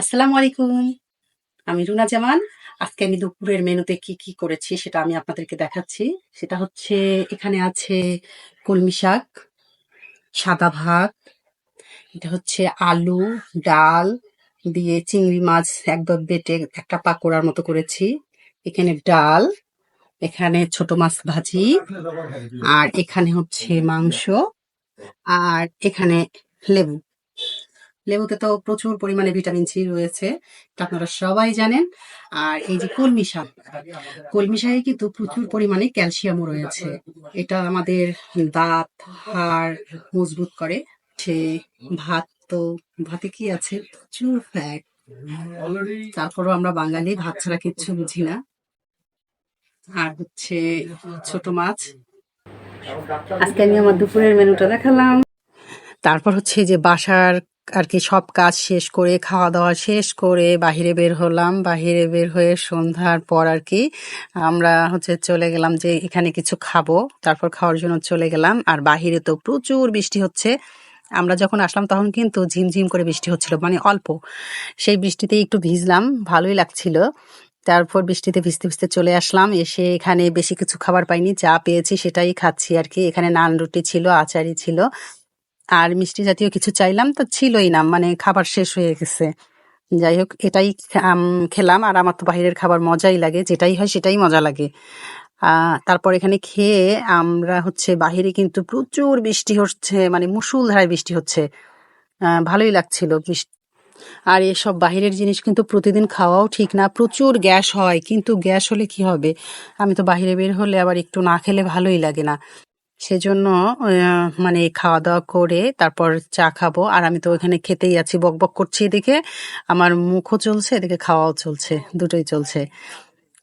আসসালামু আলাইকুম। আমি রুনা জামান। আজকে আমি দুপুরের মেনুতে কি কি করেছি সেটা আমি আপনাদেরকে দেখাচ্ছি। সেটা হচ্ছে এখানে আছে কলমি শাক, সাদা ভাত, এটা হচ্ছে আলু, ডাল দিয়ে চিংড়ি মাছ একদম বেটে একটা পাকোড়ার মতো করেছি। এখানে ডাল, এখানে ছোট মাছ ভাজি, আর এখানে হচ্ছে মাংস, আর এখানে লেবু। লেবুতে তো প্রচুর পরিমাণে ভিটামিন সি রয়েছে, এটা আপনারা সবাই জানেন। আর এই যে কলমি শাক, কলমি শাকে কিন্তু প্রচুর পরিমাণে ক্যালসিয়ামও রয়েছে। এটা আমাদের দাঁত, হাড় মজবুত করে। সে ভাত তো, ভাতে কি আছে? প্রচুর ফ্যাট তারপরও আমরা বাঙালি, ভাত ছাড়া কিচ্ছু বুঝি না। আর হচ্ছে ছোট মাছ। আজকে আমি আমার দুপুরের মেনুটা দেখালাম। তারপর হচ্ছে যে বাসার আর কি সব কাজ শেষ করে খাওয়া দাওয়া শেষ করে বাহিরে বের হলাম। বাহিরে বের হয়ে সন্ধ্যার পর আর কি আমরা হচ্ছে চলে গেলাম যে এখানে কিছু খাব। তারপর খাওয়ার জন্য চলে গেলাম। আর বাহিরে তো প্রচুর বৃষ্টি হচ্ছে। আমরা যখন আসলাম তখন কিন্তু ঝিমঝিম করে বৃষ্টি হচ্ছিল মানে অল্প। সেই বৃষ্টিতে একটু ভিজলাম, ভালোই লাগছিল। তারপর বৃষ্টিতে ভিজতে ভিজতে চলে আসলাম। এসে এখানে বেশি কিছু খাবার পাইনি, যা পেয়েছি সেটাই খাচ্ছি আর কি এখানে নান রুটি ছিল আচারি ছিল। আর মিষ্টি জাতীয় কিছু চাইলাম তো ছিলই না মানে খাবার শেষ হয়ে গেছে। যাই হোক, এটাই খেলাম আর আমার তো বাইরের খাবার মজাই লাগে, যেটাই হয় সেটাই মজা লাগে। তারপর এখানে খেয়ে আমরা হচ্ছে বাহিরে কিন্তু প্রচুর বৃষ্টি হচ্ছে মানে মুষলধারায় বৃষ্টি হচ্ছে। ভালোই লাগছিল বৃষ্টি আর এসব বাহিরের জিনিস কিন্তু প্রতিদিন খাওয়াও ঠিক না, প্রচুর গ্যাস হয়, কিন্তু গ্যাস হলে কি হবে? আমি তো বাইরে বের হলে আবার একটু না খেলে ভালোই লাগে না। সেজন্য মানে খাওয়া দাওয়া করে তারপর চা খাব। আর আমি তো ওখানে খেতেই আছি বক বক করছি এদিকে। আমার মুখও চলছে, এদিকে খাওয়াও চলছে, দুটোই চলছে।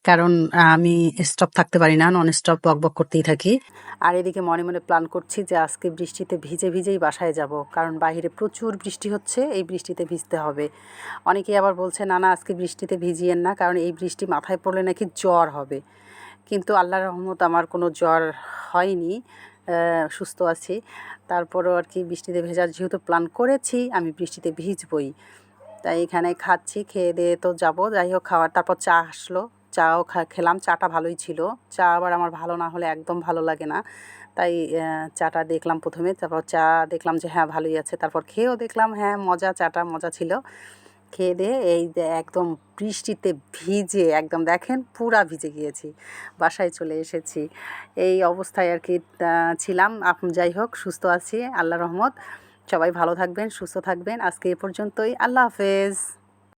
কারণ আমি স্টপ থাকতে পারি না নন স্টপ বক বক করতেই থাকি। আর এদিকে মনে মনে প্ল্যান করছি যে আজকে বৃষ্টিতে ভিজে ভিজেই বাসায় যাব। কারণ বাইরে প্রচুর বৃষ্টি হচ্ছে, এই বৃষ্টিতে ভিজতে হবে। অনেকেই আবার বলছে, না না, আজকে বৃষ্টিতে ভিজিয়েন না, কারণ এই বৃষ্টি মাথায় পড়লে নাকি জ্বর হবে। কিন্তু আল্লাহর রহমত আমার কোনো জ্বর হয়নি সুস্থ আছি। তারপরও আর কি বৃষ্টিতে ভেজার যেহেতু প্ল্যান করেছি, আমি বৃষ্টিতে ভিজবই। তাই এখানে খাচ্ছি, খেয়ে দিয়ে তো যাব। যাই হোক, খাওয়ার তারপর চা আসলো। চাও খেলাম, চাটা ভালোই ছিল। চা আবার আমার ভালো না হলে একদম ভালো লাগে না। তাই চাটা দেখলাম প্রথমে। তারপর চা দেখলাম যে হ্যাঁ ভালোই আছে। তারপর খেয়েও দেখলাম হ্যাঁ মজা, চাটা মজা ছিল। খেয়ে এই যে একদম বৃষ্টিতে ভিজে, একদম দেখেন পুরা ভিজে গিয়েছি, বাসায় চলে এসেছি। এই অবস্থায় আর কি ছিলাম। আপনি যাই হোক, সুস্থ আছি আল্লাহ রহমত। সবাই ভালো থাকবেন, সুস্থ থাকবেন। আজকে এ পর্যন্তই। আল্লাহ হাফেজ।